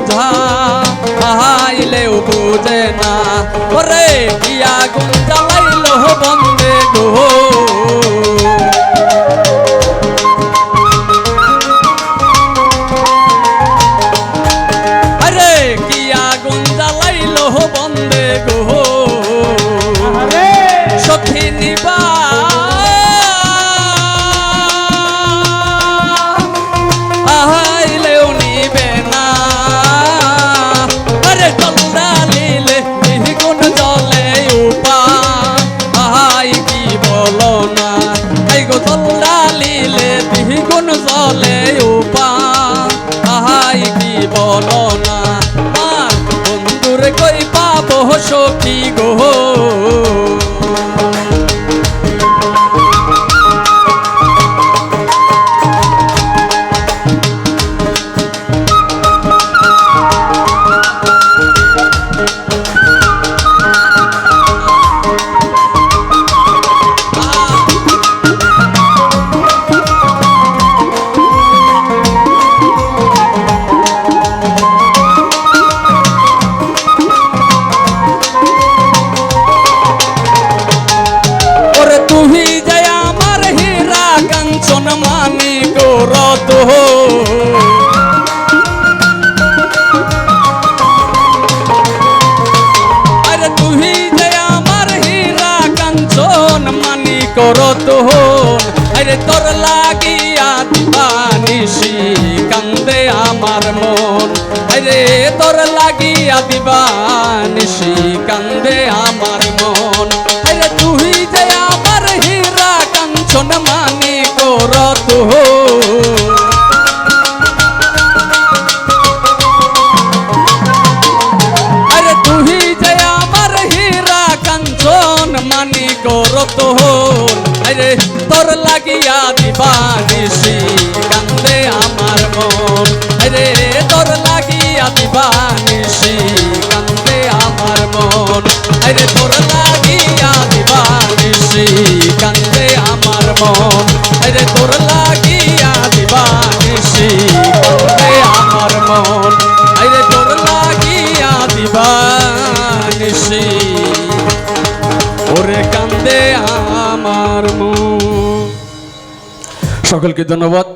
বুঝা আইলেও বুঝে না। ওরে কি আগুন জ্বালাইলো বন্দে বলো না। আর বন্ধুরে কই পাবো সখী গো? আরে তোর লাগিয়া দিবানিসি কান্দে আমার মন। আরে তোর লাগিয়া দিবানিসি কান্দে আমার মন। আরে তুই যে আমার হীরা কাঞ্চন মানি হীরা কাঞ্চন মানি করত আরে তোর লাগিয়া দিবানিসি কান্দে আমার মন। আরে তোর লাগিয়া দিবানিসি কান্দে আমার মন। আরে তোর লাগিয়া দিবানিসি কান্দে আমার মন। আরে তোর লাগিয়া দিবানিসি কান্দে আমার মন। আরে তোর লাগিয়া দিবানিসি ওরে, কান্দে সকলকে ধন্যবাদ।